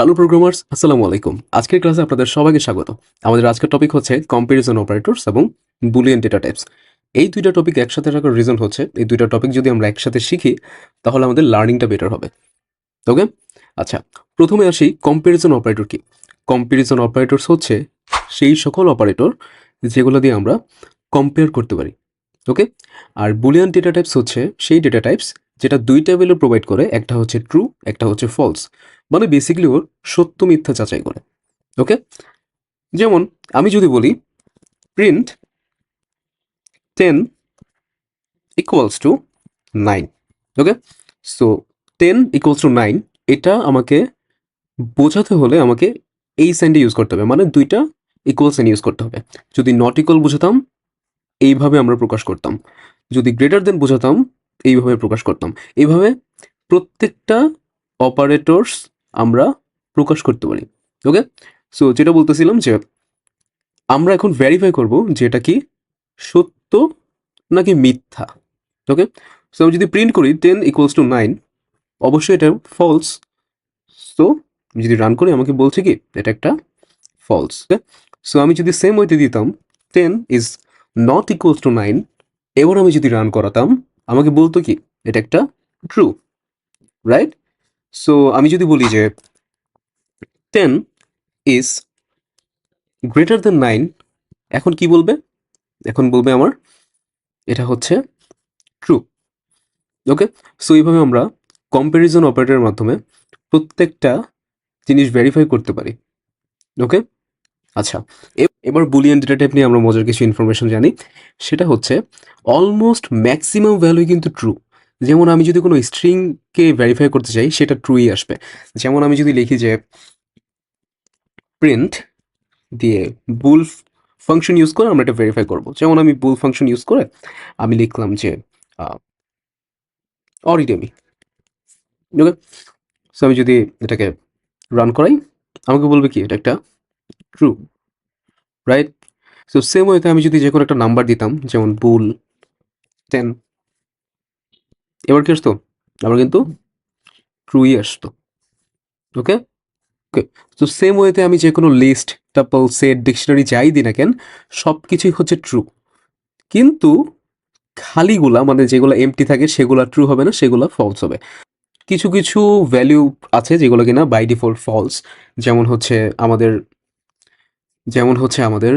Hello programmers আসসালামু আলাইকুম আজকের ক্লাসে আপনাদের সবাইকে স্বাগত। আমাদের আজকের টপিক হচ্ছে কম্পারিজন অপারেটরস এবং বুলিয়ান ডেটা টাইপস এই দুইটা টপিক একসাথে রাখার রিজন হচ্ছে, এই দুইটা টপিক যদি আমরা একসাথে শিখি, তাহলে আমাদের লার্নিংটা বেটার হবে। ওকে আচ্ছা প্রথমে আসি কম্পারিজন অপারেটর কি? কম্পারিজন অপারেটরস হচ্ছে সেই সকল অপারেটর যেগুলো দিয়ে আমরা কম্পেয়ার করতে পারি। ওকে আর বুলিয়ান ডেটা টাইপস হচ্ছে সেই ডেটা টাইপস যেটা দুইটা ভ্যালু প্রোভাইড করে, একটা হচ্ছে ট্রু একটা হচ্ছে ফলস মানে বেসিক্যালি ওর সত্য মিথ্যা যাচাই করে। ওকে যেমন আমি যদি বলি print ten equals to nine okay so ten equals to nine এটা আমাকে বোঝাতে হলে আমাকে এই সাইনটা ইউজ করতে হবে। মানে দুইটা ইকুয়াল সাইন ইউজ করতে হবে। যদি নট ইকুয়াল বোঝাতাম, এইভাবে আমরা প্রকাশ করতাম। যদি গ্রেটার দেন বোঝাতাম এইভাবে প্রকাশ করতাম। এইভাবে প্রত্যেকটা অপারেটরস আমরা প্রকাশ করতে পারি। ওকে সো যেটা বলতেছিলাম যে আমরা এখন ভেরিফাই করব যে এটা কি সত্য নাকি মিথ্যা। ওকে সো আমি যদি প্রিন্ট করি টেন ইকুয়ালস টু নাইন অবশ্যই এটা ফলস সো যদি রান করি, আমাকে বলছে কি, এটা একটা ফলস ওকে সো আমি যদি সেম ওয়েতে দিতাম ten is not equals to nine এবার আমি যদি রান করাতাম আমাকে বলতো কি? এটা একটা ট্রু রাইট সো আমি যদি বলি যে ten is greater than nine এখন কি বলবে? এখন বলবে আমার এটা হচ্ছে ট্রু ওকে সো এইভাবে আমরা কম্প্যারিজন অপারেটরের মাধ্যমে প্রত্যেকটা জিনিস ভেরিফাই করতে পারি ওকে আচ্ছা এবার বুলিয়ান ডেটা টাইপ নিয়ে আমরা মজার কিছু ইনফরমেশন জানি। সেটা হচ্ছে অলমোস্ট ম্যাক্সিমাম ভ্যালু কিন্তু ট্রু যেমন আমি যদি কোনো স্ট্রিংকে ভেরিফাই করতে চাই, সেটা ট্রুই আসবে। যেমন আমি যদি লিখি যে প্রিন্ট দিয়ে বুল ফাংশন ইউজ করে আমরা এটা ভেরিফাই করব। যেমন আমি বুল ফাংশন ইউজ করে আমি লিখলাম যে অরিডেমি ওকে সো আমি যদি এটাকে রান করাই, আমাকে বলবে কি? এটা একটা ট্রু রাইট সো সেম ওয়েতে আমি যদি যে কোনো একটা নাম্বার দিতাম, যেমন বুল টেন এবার কি আসতো? আবার কিন্তু ট্রুই আসতো ওকে ওকে তো সেম ওয়েতে আমি যে কোনো লিস্ট টাপল সেট ডিকশনারি যাই দিই না কেন সব কিছুই হচ্ছে ট্রু কিন্তু খালিগুলা মানে যেগুলো এমটি থাকে, সেগুলো ট্রু হবে না, সেগুলো ফলস হবে। কিছু কিছু ভ্যালু আছে যেগুলো কিনা বাই ডিফল্ট ফলস যেমন হচ্ছে আমাদের যেমন হচ্ছে আমাদের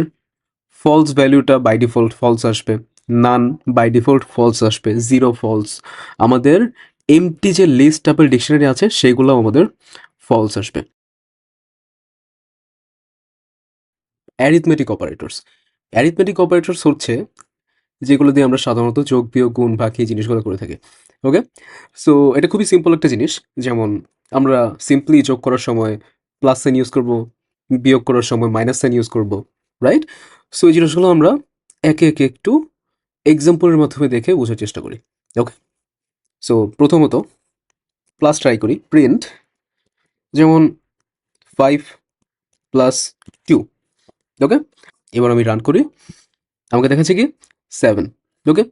ফলস ভ্যালুটা বাই ডিফল্ট ফলস আসবে নান বাই ডিফল্ট ফলস আসবে জিরো ফলস আমাদের এমটি যে লিস্ট টাপের ডিকশনারি আছে সেগুলো আমাদের ফলস আসবে। অ্যারিথমেটিক অপারেটরস অ্যারিথমেটিক অপারেটরস হচ্ছে যেগুলো দিয়ে আমরা সাধারণত যোগ, বিয়োগ, গুণ বাকি জিনিসগুলো করে থাকি ওকে সো এটা খুবই সিম্পল একটা জিনিস, যেমন আমরা সিম্পলি যোগ করার সময় প্লাস সাইন ইউজ করব বিয়োগ করার সময় মাইনাস সাইন ইউজ করব রাইট সো এই জিনিসগুলো আমরা একে একে একটু এক্সাম্পলের মাধ্যমে দেখে বোঝার চেষ্টা করি ওকে সো প্রথমত প্লাস ট্রাই করি প্রিন্ট যেমন ফাইভ প্লাস টু ওকে এবার আমি রান করি, আমাকে দেখাচ্ছে কি? সেভেন ওকে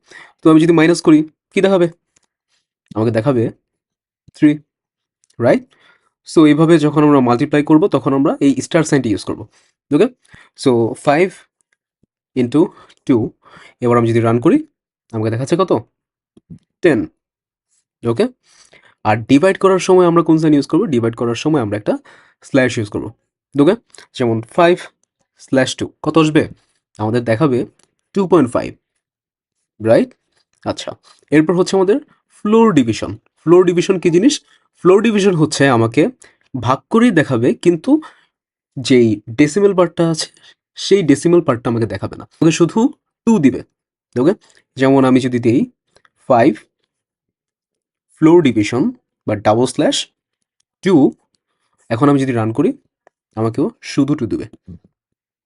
তো আমি যদি মাইনাস করি, কী দেখাবে? আমাকে দেখাবে থ্রি রাইট সো এইভাবে যখন আমরা মাল্টিপ্লাই করব, তখন আমরা এই স্টার সাইনটি ইউজ করব। Okay so five into two এবার আমি যদি রান করি, আমাকে দেখাচ্ছে কত? টেন ওকে আর ডিভাইড করার সময় আমরা কোন সাইন ইউজ করব? ডিভাইড করার সময় আমরা একটা স্ল্যাশ ইউজ করব। ওকে যেমন ফাইভ স্ল্যাশ টু কত আসবে? আমাদের দেখাবে টু পয়েন্ট ফাইভ রাইট আচ্ছা এরপর হচ্ছে আমাদের ফ্লোর ডিভিশন ফ্লোর ডিভিশন কি জিনিস? ফ্লোর ডিভিশন হচ্ছে আমাকে ভাগ করেই দেখাবে, কিন্তু যেই ডেসিমেল পার্টটা আছে, সেই ডেসিমেল পার্টটা আমাকে দেখাবে না। ওকে শুধু টু দিবে ওকে যেমন আমি যদি দিই ফাইভ ফ্লোর ডিভিশন বা ডাবল স্ল্যাশ টু এখন আমি যদি রান করি, আমাকেও শুধু টু দেবে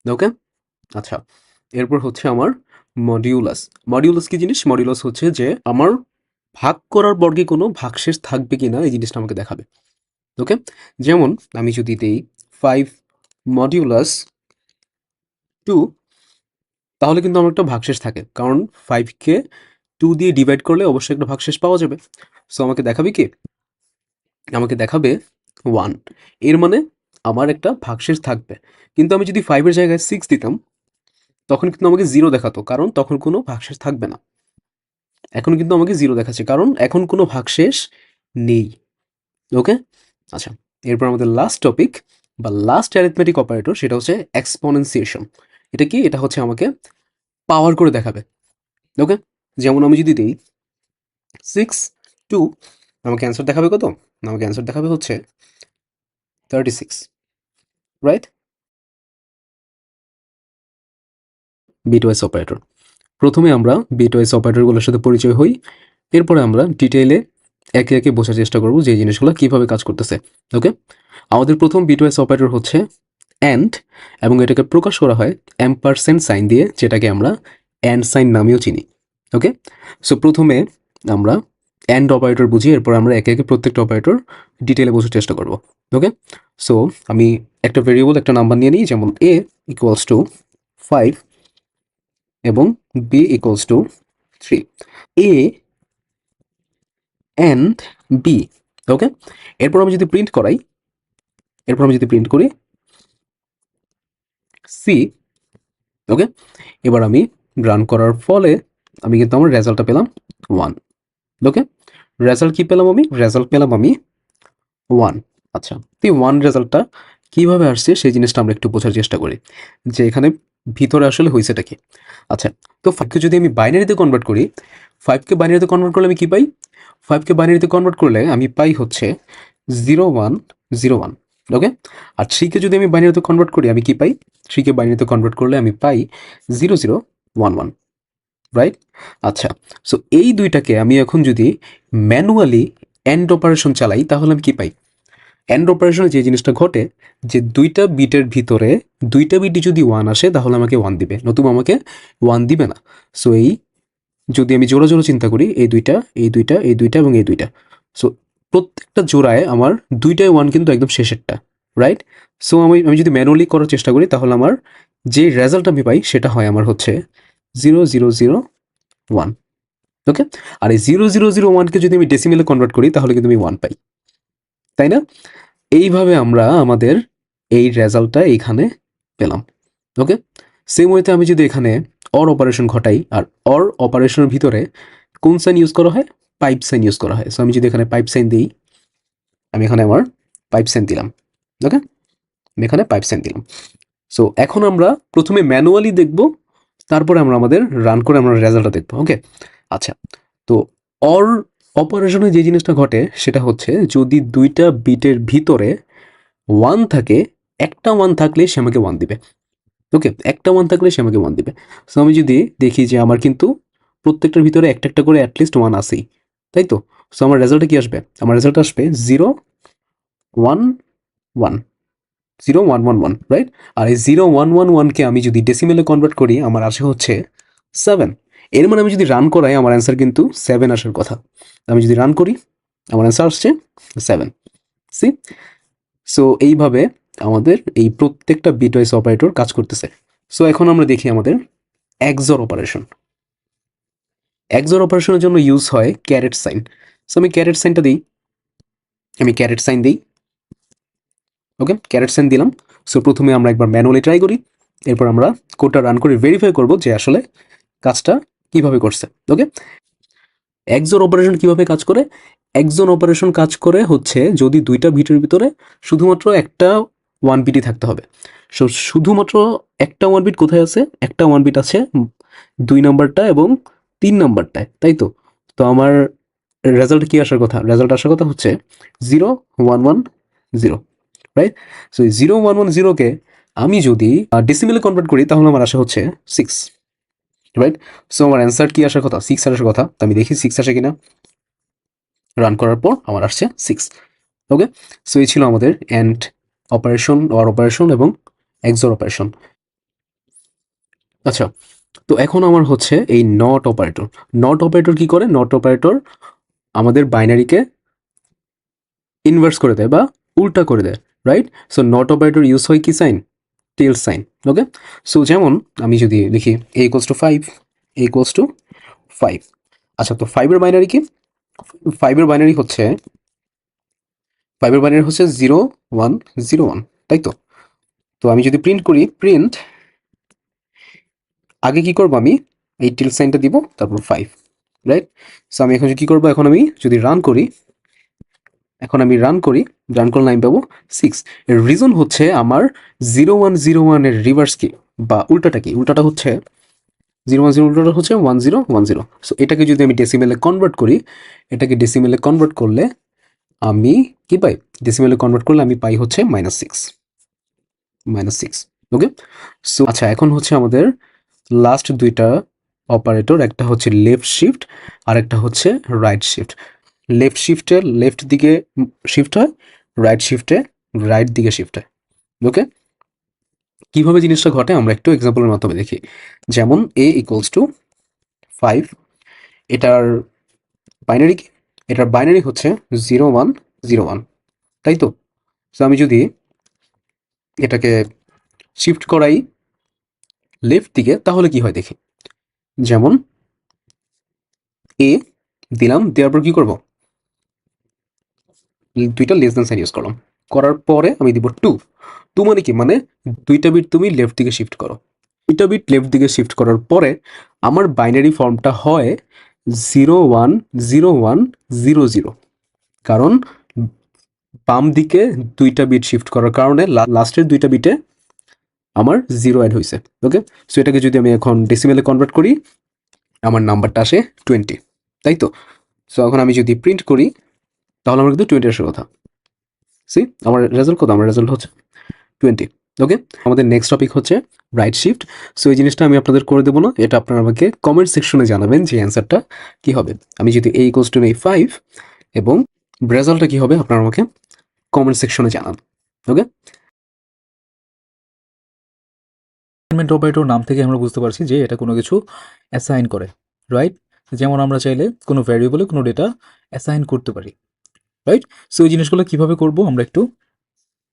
ওকে আচ্ছা এরপর হচ্ছে আমার মডিউলাস মডিউলাস কি জিনিস? মডিউলাস হচ্ছে যে আমার ভাগ করার বর্গে কোনো ভাগশেষ থাকবে কি না এই জিনিসটা আমাকে দেখাবে। ওকে যেমন আমি যদি দিই ফাইভ মডিউলাস টু তাহলে কিন্তু আমার একটা ভাগশেষ থাকে। কারণ ফাইভকে টু দিয়ে ডিভাইড করলে অবশ্যই একটা ভাগশেষ পাওয়া যাবে। সো আমাকে দেখাবে কি? আমাকে দেখাবে ওয়ানের মানে আমার একটা ভাগশেষ থাকবে। কিন্তু আমি যদি ফাইভের জায়গায় সিক্স দিতাম, তখন কিন্তু আমাকে জিরো দেখাতো। কারণ তখন কোনো ভাগশেষ থাকবে না। এখন কিন্তু আমাকে জিরো দেখাচ্ছে, কারণ এখন কোনো ভাগশেষ নেই। ওকে আচ্ছা এরপর আমাদের লাস্ট টপিক বা লাস্ট অ্যারিথমেটিক অপারেটর সেটা হচ্ছে এক্সপোনেন্সিয়েশন এটা কি? এটা হচ্ছে আমাকে পাওয়ার করে দেখাবে। ওকে যেমন আমি যদি দিই সিক্স টু আমাকে অ্যান্সার দেখাবে কত? আমাকে অ্যান্সার দেখাবে হচ্ছে thirty six right bitwise operator প্রথমে আমরা বিটওয়াইস অপারেটরগুলোর সাথে পরিচয় হই। এরপরে আমরা ডিটেইলে একে একে বোঝার চেষ্টা করব যে জিনিসগুলো কীভাবে কাজ করতেছে। ওকে? আমাদের প্রথম বিটওয়াইস অপারেটর হচ্ছে অ্যান্ড এবং এটাকে প্রকাশ করা হয় অ্যাম্পারসেন্ট সাইন দিয়ে, যেটাকে আমরা অ্যান্ড সাইন নামেও চিনি। ওকে? সো প্রথমে আমরা অ্যান্ড অপারেটর বুঝি, এরপর আমরা একে একে প্রত্যেকটা অপারেটর ডিটেলে বোঝার চেষ্টা করব। ওকে? সো আমি একটা ভেরিয়েবল একটা নাম্বার নিয়ে নিই, যেমন এ ইকুয়ালস টু ফাইভ এবং B equals to three A and B okay এরপর আমি যদি প্রিন্ট করাই, এরপর আমি যদি প্রিন্ট করি সি ওকে এবার আমি রান করার ফলে আমি কিন্তু আমার রেজাল্টটা পেলাম ওয়ান ওকে রেজাল্ট কি পেলাম আমি? রেজাল্ট পেলাম আমি ওয়ান আচ্ছা তো ওয়ান রেজাল্টটা কীভাবে আসছে সেই জিনিসটা আমরা একটু বোঝার চেষ্টা করি। যে এখানে ভিতরে আসলে হয়েছেটা কি? আচ্ছা তো ফাইভকে যদি আমি বাইনারিতে কনভার্ট করি ফাইভকে বাইনারিতে কনভার্ট করলে আমি কি পাই? ফাইভকে বাইনারিতে কনভার্ট করলে আমি পাই হচ্ছে zero one zero one okay আর থ্রিকে যদি আমি বাইনারিতে কনভার্ট করি, আমি কি পাই? থ্রিকে বাইনারিতে কনভার্ট করলে আমি পাই zero zero one one right আচ্ছা সো এই দুইটাকে আমি এখন যদি ম্যানুয়ালি অ্যান্ড অপারেশন চালাই, তাহলে আমি কি পাই? অ্যান্ড অপারেশনে যে জিনিসটা ঘটে, যে দুইটা বিটের ভিতরে দুইটা বিটই যদি ওয়ান আসে, তাহলে আমাকে ওয়ান দিবে। নতুবা আমাকে ওয়ান দিবে না। সো এই যদি আমি জোড়া জোড়া চিন্তা করি, এই দুইটা এই দুইটা এই দুইটা এবং এই দুইটা। সো প্রত্যেকটা জোড়ায় আমার দুইটাই ওয়ান কিন্তু একদম শেষেরটা রাইট সো আমি আমি যদি ম্যানুয়ালি করার চেষ্টা করি, তাহলে আমার যে রেজাল্ট আমি পাই, সেটা হয় আমার হচ্ছে zero zero zero one okay আর এই জিরো জিরো জিরো ওয়ানকে যদি আমি ডেসিমেলে কনভার্ট করি, তাহলে কিন্তু আমি ওয়ান পাই। তাই না? এইভাবে আমরা আমাদের এই রেজাল্টটা এইখানে পেলাম। ওকে সেম ওয়েতে আমি যদি এখানে অর অপারেশন ঘটাই, আর অর অপারেশনের ভিতরে কোন সাইন ইউজ করা হয়? পাইপ সাইন ইউজ করা হয়। সো আমি যদি এখানে পাইপ সাইন দিই, আমি এখানে আমার পাইপ সাইন দিলাম। ওকে আমি এখানে পাইপ সাইন দিলাম। সো এখন আমরা প্রথমে ম্যানুয়ালি দেখব, তারপরে আমরা আমাদের রান করে আমরা রেজাল্টটা দেখব। ওকে আচ্ছা। তো অর অপারেশনে যে জিনিসটা ঘটে, সেটা হচ্ছে যদি দুইটা বিটের ভিতরে ওয়ান থাকে, একটা ওয়ান থাকলে সে আমাকে ওয়ান দিবে। ওকে একটা ওয়ান থাকলে সে আমাকে ওয়ান দিবে। সো আমি যদি দেখি যে আমার কিন্তু প্রত্যেকটার ভিতরে একটা একটা করে অ্যাটলিস্ট ওয়ান আসেই তাই তো? সো আমার রেজাল্টে কী আসবে? আমার রেজাল্ট আসবে zero one one zero one one one right আর এই জিরো ওয়ান ওয়ান ওয়ানকে আমি যদি ডেসিমেলে কনভার্ট করি, আমার আসে হচ্ছে সেভেন এর মানে আমি যদি রান করাই, আমার অ্যান্সার কিন্তু সেভেন আসার কথা। আমি যদি রান করি, আমার অ্যান্সার আসছে সেভেন সি সো এইভাবে আমাদের এই প্রত্যেকটা বিটওয়াইস অপারেটর কাজ করতেছে। সো এখন আমরা দেখি আমাদের একজর অপারেশন একজর অপারেশনের জন্য ইউজ হয় ক্যারেট সাইন সো আমি ক্যারেট সাইনটা দিই। আমি ক্যারেট সাইন দিই। ওকে ক্যারেট সাইন দিলাম। সো প্রথমে আমরা একবার ম্যানুয়ালি ট্রাই করি। এরপর আমরা কোডটা রান করে ভেরিফাই করব যে আসলে কাজটা কীভাবে করছে ওকে একজন অপারেশন কীভাবে কাজ করে? একজন অপারেশন কাজ করে হচ্ছে যদি দুইটা বিটের ভিতরে শুধুমাত্র একটা ওয়ান বিটই থাকতে হবে। সো শুধুমাত্র একটা ওয়ান বিট কোথায় আছে? একটা ওয়ান বিট আছে দুই নাম্বারটা এবং তিন নাম্বারটায়, তাই তো? তো আমার রেজাল্ট কি আসার কথা? রেজাল্ট আসার কথা হচ্ছে zero one one zero right so zero one one জিরোকে আমি যদি ডিসিমেলে কনভার্ট করি তাহলে আমার আসা হচ্ছে সিক্স রাইট সো আমার অ্যান্সার কি আসার কথা? সিক্স আসার কথা। তো আমি দেখি সিক্স আসে কিনা। রান করার পর আমার আসছে সিক্স ওকে সো এই ছিল আমাদের অ্যান্ড অপারেশন অর অপারেশন এবং এক্সর অপারেশন আচ্ছা তো এখন আমার হচ্ছে এই নট অপারেটর নট অপারেটর কি করে? নট অপারেটর আমাদের বাইনারিকে ইনভার্স করে দেয় বা উল্টা করে দেয়। Right so not operator use হয় কি sign tail sign okay so যেমন আমি যদি লিখি A equals to five A equals to five আচ্ছা তো ফাইভের বাইনারি কি? ফাইভের বাইনারি হচ্ছে ফাইভের বাইনারি হচ্ছে জিরো ওয়ান জিরো ওয়ান তাই তো? তো আমি যদি প্রিন্ট করি প্রিন্ট আগে কি করব আমি? এই টিল সাইনটা দিব, তারপর ফাইভ রাইট সো আমি এখন কি করব? এখন আমি যদি রান করি এখন আমি রান করি রান করলে আমি পাবো সিক্স এর রিজন হচ্ছে আমার জিরো ওয়ান জিরো ওয়ানের রিভার্স কি বা উল্টাটা কি? উল্টাটা হচ্ছে জিরো ওয়ান জিরো উল্টাটা হচ্ছে one zero one zero so এটাকে যদি আমি ডেসিমেলে কনভার্ট করি, এটাকে ডেসিমেলে কনভার্ট করলে আমি কি পাই? ডেসিমেলে কনভার্ট করলে আমি পাই হচ্ছে minus six minus six okay so আচ্ছা এখন হচ্ছে আমাদের লাস্ট দুইটা অপারেটর একটা হচ্ছে লেফট শিফট আর একটা হচ্ছে রাইট শিফট লেফট শিফটে লেফট দিকে শিফট হয় রাইট শিফটে রাইট দিকে শিফট হয়। ওকে কীভাবে জিনিসটা ঘটে? আমরা একটু এক্সাম্পলের মাধ্যমে দেখি। যেমন এ ইকুয়ালস টু ফাইভ এটার বাইনারি কি? এটার বাইনারি হচ্ছে জিরো ওয়ান জিরো ওয়ান তাই তো? তো আমি যদি এটাকে শিফট করাই লেফট দিকে, তাহলে কি হয় দেখি? যেমন এ দিলাম, দেওয়ার পর কী করব? দুইটা লেস দেন সাইন ইউজ করলাম। করার পরে আমি দিব টু টু মানে কি? মানে দুইটা বিট তুমি লেফট দিকে শিফট করো। দুইটা বিট লেফট দিকে শিফট করার পরে আমার বাইনারি ফর্মটা হয় zero one zero one zero zero কারণ বাম দিকে দুইটা বিট শিফট করার কারণে লাস্টের দুইটা বিটে আমার জিরো অ্যাড হয়েছে ওকে সো এটাকে যদি আমি এখন ডেসিমেলে কনভার্ট করি, আমার নাম্বারটা আসে টোয়েন্টি তাই তো? সো এখন আমি যদি প্রিন্ট করি তাহলে আমার কিন্তু টোয়েন্টি আসার কথা। সি আমার রেজাল্ট কত? আমার রেজাল্ট হচ্ছে টোয়েন্টি ওকে আমাদের নেক্সট টপিক হচ্ছে রাইট শিফট সো এই জিনিসটা আমি আপনাদের করে দেবো না, এটা আপনারা আমাকে কমেন্ট সেকশনে জানাবেন যে অ্যান্সারটা কি হবে। আমি যদি এই টু নেই ফাইভ এবং রেজাল্টটা কি হবে, আপনারা আমাকে কমেন্ট সেকশনে জানান ওকে অ্যাসাইনমেন্ট অপারেটর নাম থেকে আমরা বুঝতে পারছি যে এটা কোনো কিছু অ্যাসাইন করে রাইট যেমন আমরা চাইলে কোনো ভ্যারিয়েবলে কোনো ডেটা অ্যাসাইন করতে পারি। রাইট সো এই জিনিসগুলো কীভাবে করব আমরা একটু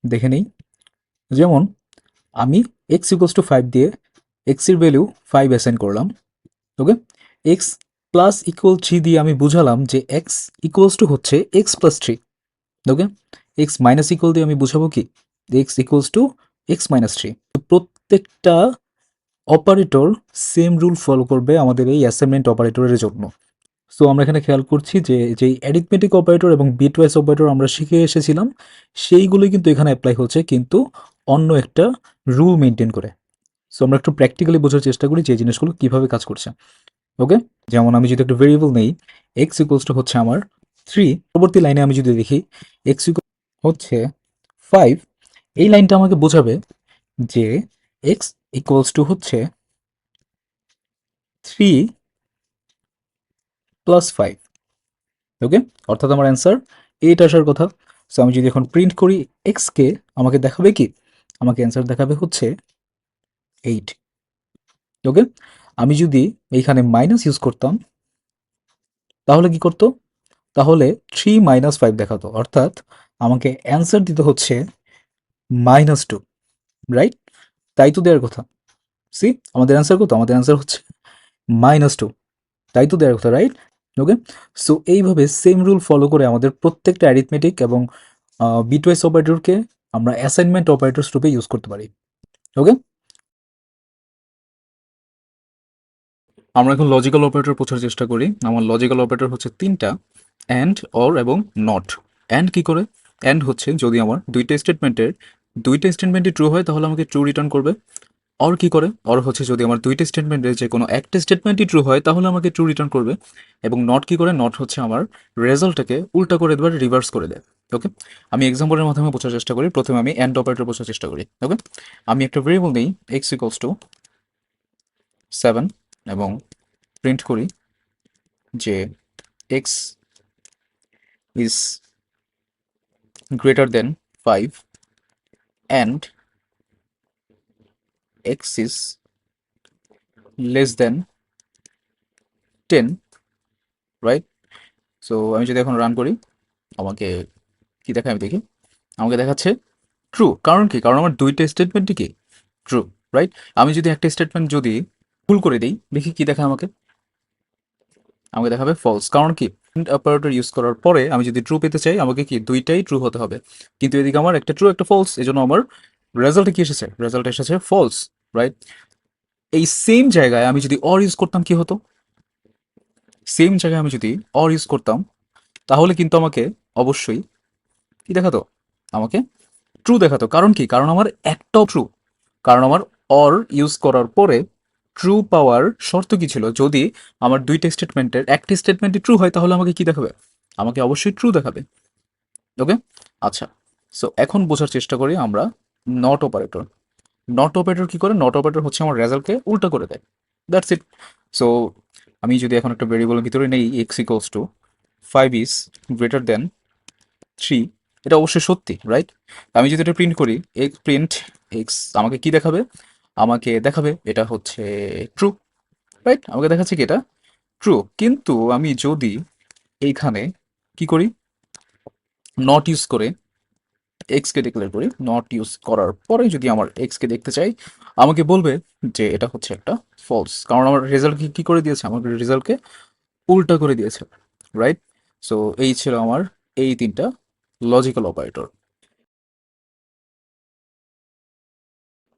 দেখে নিই। যেমন, আমি এক্স ইকোয়ালস টু ফাইভ দিয়ে এক্সের ভ্যালু ফাইভ অ্যাসাইন করলাম। Okay X plus equal three দিয়ে আমি বুঝালাম যে এক্স ইকুয়ালস টু হচ্ছে X plus three okay X minus equal দিয়ে আমি বুঝাবো কি? X equals to X minus three প্রত্যেকটা অপারেটর সেম রুল ফলো করবে আমাদের এই অ্যাসাইনমেন্ট অপারেটরের জন্য। সো আমরা এখানে খেয়াল করছি যে যেই অ্যারিথমেটিক অপারেটর এবং বিটওয়াইজ অপারেটর আমরা শিখে এসেছিলাম, সেইগুলোই কিন্তু এখানে অ্যাপ্লাই হচ্ছে, কিন্তু অন্য একটা রুল মেনটেন করে। সো আমরা একটু প্র্যাকটিক্যালি বোঝার চেষ্টা করি যে জিনিসগুলো কীভাবে কাজ করছে। ওকে যেমন আমি যদি একটা ভেরিয়েবল নেই এক্স ইকুয়ালস টু হচ্ছে আমার থ্রি পরবর্তী লাইনে আমি যদি দেখি এক্স হচ্ছে ফাইভ এই লাইনটা আমাকে বোঝাবে যে এক্স ইকুয়ালস টু হচ্ছে থ্রি প্লাস ফাইভ ওকে অর্থাৎ আমার অ্যান্সার এইট আসার কথা। সো আমি যদি এখন প্রিন্ট করি এক্সকে আমাকে দেখাবে কি? আমাকে অ্যান্সার দেখাবে হচ্ছে এইট ওকে আমি যদি এইখানে মাইনাস ইউজ করতাম, তাহলে কি করতো? তাহলে থ্রি মাইনাস ফাইভ দেখাতো। অর্থাৎ আমাকে অ্যান্সার দিতে হচ্ছে মাইনাস টু রাইট তাই তো দেওয়ার কথা। সি আমাদের অ্যান্সার কত? আমাদের অ্যান্সার হচ্ছে মাইনাস টু তাই তো দেওয়ার কথা রাইট ওকে সো এইভাবে সেম রুল ফলো করে আমাদের প্রত্যেকটা অ্যারিথমেটিক এবং বিটওয়াইস অপারেটরকে আমরা অ্যাসাইনমেন্ট অপারেটরস রূপে ইউজ করতে পারি। ওকে আমরা এখন লজিক্যাল অপারেটর বোঝার চেষ্টা করি। আমার লজিক্যাল অপারেটর হচ্ছে তিনটা অ্যান্ড অর এবং নট অ্যান্ড কি করে? অ্যান্ড হচ্ছে যদি আমার দুইটা স্টেটমেন্টের দুইটা স্টেটমেন্টই ট্রু হয়, তাহলে আমাকে ট্রু রিটার্ন করবে। অর কি করে? অর হচ্ছে যদি আমার দুইটা স্টেটমেন্টের যে কোনো একটা স্টেটমেন্টই ট্রু হয়, তাহলে আমাকে ট্রু রিটার্ন করবে। এবং নট কি করে? নট হচ্ছে আমার রেজাল্টটাকে উল্টা করে দেবার রিভার্স করে দেয়। ওকে আমি এক্সাম্পলের মাধ্যমে বোঝার চেষ্টা করি। প্রথমে আমি অ্যান্ড অপারেটর বোঝার চেষ্টা করি। ওকে আমি একটা ভেরিয়েবল নেই এক্স ইকলস টু সেভেন এবং প্রিন্ট করি যে X is greater than five and x is less than 10 right so আমি যদি এখন রান করি, আমাকে কি দেখায়? আমি দেখি। আমাকে দেখাচ্ছে ট্রু কারণ কি? কারণ আমার দুইটা স্টেটমেন্টই কি? ট্রু রাইট আমি যদি একটা স্টেটমেন্ট যদি ভুল করে দিই, দেখি কি দেখায় আমাকে? আমাকে দেখাবে ফলস কারণ কি? অপারেটর ইউজ করার পরে আমি যদি ট্রু পেতে চাই, আমাকে কি? দুইটাই ট্রু হতে হবে। কিন্তু এদিকে আমার একটা ট্রু একটা ফলস এই জন্য আমার রেজাল্টে কি এসেছে? রেজাল্ট এসেছে ফলস রাইট এই সেম জায়গায় আমি যদি অর ইউজ করতাম কি হতো? সেম জায়গায় আমি যদি অর ইউজ করতাম, তাহলে কিন্তু আমাকে অবশ্যই কি দেখাতো? আমাকে ট্রু দেখাতো। কারণ কি? কারণ আমার একটাও ট্রু কারণ আমার অর ইউজ করার পরে ট্রু পাওয়ার শর্ত কি ছিল? যদি আমার দুইটা স্টেটমেন্টের একটি স্টেটমেন্টই ট্রু হয়, তাহলে আমাকে কি দেখাবে? আমাকে অবশ্যই ট্রু দেখাবে। ওকে আচ্ছা। সো এখন বোঝার চেষ্টা করি আমরা নট অপারেটর নট অপারেটর কি করে? নট অপারেটর হচ্ছে আমার রেজাল্টকে উল্টা করে দেয়। দ্যাটস ইট সো আমি যদি এখন একটা ভেরিয়েবলের ভিতরে নেই X equals to five is greater than three এটা অবশ্যই সত্যি রাইট আমি যদি এটা প্রিন্ট করি এক্স প্রিন্ট এক্স আমাকে কি দেখাবে? আমাকে দেখাবে এটা হচ্ছে ট্রু রাইট আমাকে দেখাচ্ছে কি এটা? ট্রু কিন্তু আমি যদি এইখানে কি করি? নট ইউজ করে এক্সকে ডিক্লেয়ার করি নট ইউজ করার পরে যদি আমার এক্সকে দেখতে চাই, আমাকে বলবে যে এটা হচ্ছে একটা ফলস কারণ আমার রেজাল্ট কি করে দিয়েছে? আমার রেজাল্টকে উল্টা করে দিয়েছে রাইট সো এই ছিল আমার এই তিনটা লজিক্যাল অপারেটর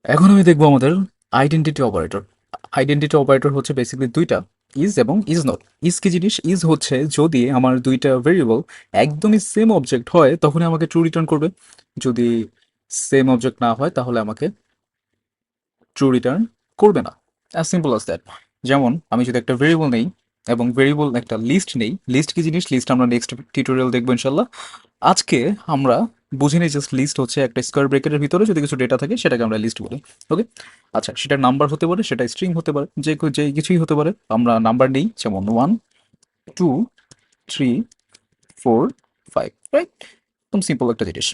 এখন আমি দেখব আমাদের আইডেন্টিটি অপারেটর আইডেন্টিটি অপারেটর হচ্ছে বেসিক্যালি দুইটা ইজ এবং ইজ নট ইজ কি জিনিস? ইজ হচ্ছে যদি আমার দুইটা ভেরিয়েবল একদমই সেম অবজেক্ট হয়, তখনই আমাকে ট্রু রিটার্ন করবে। যদি সেম অবজেক্ট না হয়, তাহলে আমাকে ট্রু রিটার্ন করবে না। অ্যাজ সিম্পল আস দ্যাট যেমন, আমি যদি একটা ভেরিয়েবল নেই এবং ভেরিয়েবল একটা লিস্ট নেই লিস্ট কি জিনিস? লিস্ট আমরা নেক্সট টিউটোরিয়াল দেখব ইনশাল্লাহ। আজকে আমরা বুঝে নিই জাস্ট লিস্ট হচ্ছে একটা স্কোয়ার ব্রেকেটের ভিতরে যদি কিছু ডেটা থাকে, সেটাকে আমরা লিস্ট বলি ওকে আচ্ছা সেটা নাম্বার হতে পারে, সেটা স্ট্রিং হতে পারে, যে যে কিছুই হতে পারে, আমরা নাম্বার নেই, যেমন one two three four five right একদম সিম্পল একটা জিনিস।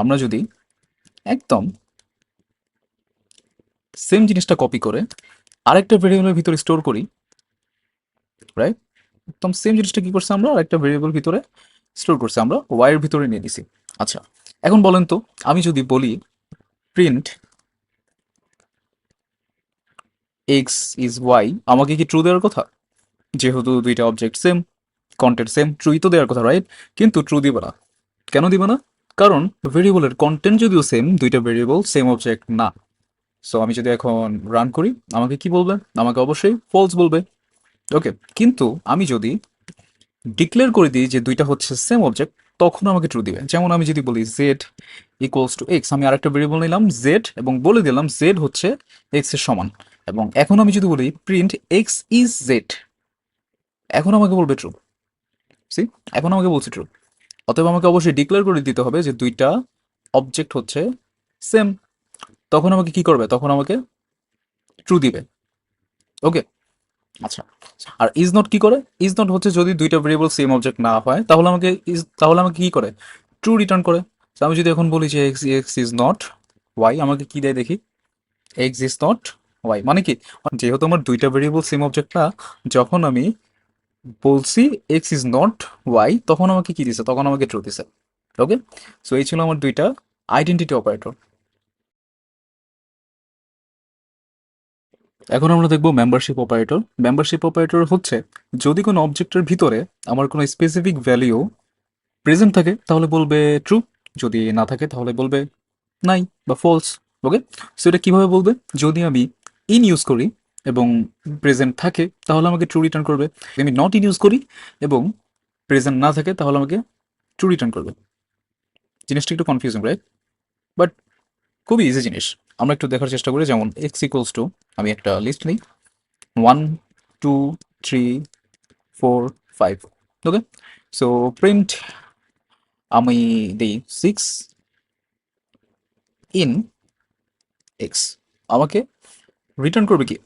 আমরা যদি একদম সেম জিনিসটা কপি করে আরেকটা ভেরিয়েবলের ভিতরে স্টোর করি রাইট একদম সেম জিনিসটা কি করছে আমরা? আরেকটা ভেরিয়েবল ভিতরে স্টোর করছে, আমরা ওয়াইয়ের ভিতরে নিয়ে নিছি। আচ্ছা এখন বলেন তো, আমি যদি বলি প্রিন্ট এক্স ইজ ওয়াই আমাকে কি ট্রু দেওয়ার কথা? যেহেতু দুইটা অবজেক্ট সেম কন্টেন্ট সেম ট্রুই তো দেওয়ার কথা রাইট কিন্তু ট্রু দিবে না। কেন দিবে না? কারণ ভেরিয়েবলের কন্টেন্ট যদিও সেম দুইটা ভেরিয়েবল সেম অবজেক্ট না। সো আমি যদি এখন রান করি, আমাকে কি বলবে? আমাকে অবশ্যই ফলস বলবে। ওকে কিন্তু আমি যদি ডিক্লেয়ার করে দিই যে দুইটা হচ্ছে সেম অবজেক্ট তখন আমাকে ট্রু দিবে। যেমন আমি যদি বলি জেড ইকুয়ালস টু এক্স আমি আরেকটা ভেরিয়েবল নিলাম জেড এবং বলে দিলাম জেড হচ্ছে এক্সের সমান। এবং এখন আমি যদি বলি প্রিন্ট এক্স ইজ জেড এখন আমাকে বলবে ট্রু সি এখন আমাকে বলছে ট্রু অতএব আমাকে অবশ্যই ডিক্লেয়ার করে দিতে হবে যে দুইটা অবজেক্ট হচ্ছে সেম তখন আমাকে কি করবে? তখন আমাকে ট্রু দিবে। ওকে আচ্ছা। আর ইজ নট কি করে? ইজ নট হচ্ছে যদি দুইটা ভেরিয়েবল সেম অবজেক্ট না হয়, তাহলে আমাকে ইজ তাহলে আমাকে কি করে? ট্রু রিটার্ন করে। আমি যদি এখন বলি যে X X is not Y আমাকে কি দেয় দেখি? এক্স ইজ নট ওয়াই মানে কি? যেহেতু আমার দুইটা ভেরিয়েবল সেম অবজেক্ট না, যখন আমি বলছি এক্স ইজ নট ওয়াই তখন আমাকে কি দিছে? তখন আমাকে ট্রু দিছে। ওকে সো এই ছিল আমার দুইটা আইডেন্টিটি অপারেটর এখন আমরা দেখব মেম্বারশিপ অপারেটর মেম্বারশিপ অপারেটর হচ্ছে, যদি কোনো অবজেক্টের ভিতরে আমার কোনো স্পেসিফিক ভ্যালিউ প্রেজেন্ট থাকে, তাহলে বলবে ট্রু যদি না থাকে, তাহলে বলবে নাই বা ফলস ওকে সো এটা কীভাবে বলবে? যদি আমি ইন ইউজ করি এবং প্রেজেন্ট থাকে, তাহলে আমাকে ট্রু রিটার্ন করবে। আমি নট ইন ইউজ করি এবং প্রেজেন্ট না থাকে, তাহলে আমাকে ট্রু রিটার্ন করবে। জিনিসটা একটু কনফিউজিং রাইট বাট খুবই ইজি জিনিস। আমরা একটু দেখার চেষ্টা করি, যেমন এক্স ইকুয়ালস টু আমি একটা লিস্ট নিই। One two three four five okay so print আমি দিই সিক্স ইন এক্স আমাকে রিটার্ন করবে কি?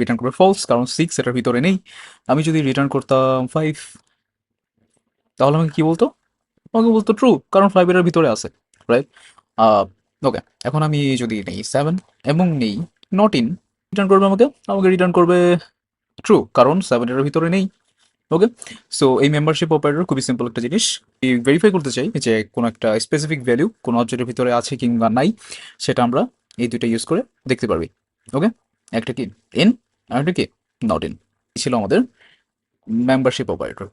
রিটার্ন করবে ফলস কারণ সিক্স এটার ভিতরে নেই। আমি যদি রিটার্ন করতাম ফাইভ তাহলে আমাকে কি বলতো? আমাকে বলতো ট্রু কারণ ফাইভ এটার ভিতরে আছে রাইট ওকে এখন আমি যদি নেই সেভেন এবং নেই নট ইন রিটার্ন করবে আমাকে? আমাকে রিটার্ন করবে ট্রু কারণ সেভেনের ভিতরে নেই। ওকে সো এই মেম্বারশিপ অপারেটর খুবই সিম্পল একটা জিনিস। ভেরিফাই করতে চাই যে কোনো একটা স্পেসিফিক ভ্যালু কোনো অবজেক্টের ভিতরে আছে কিংবা নাই, সেটা আমরা এই দুইটা ইউজ করে দেখতে পারবি। ওকে একটা কি? ইন আর একটা কি? নট ইন ছিল আমাদের মেম্বারশিপ অপারেটর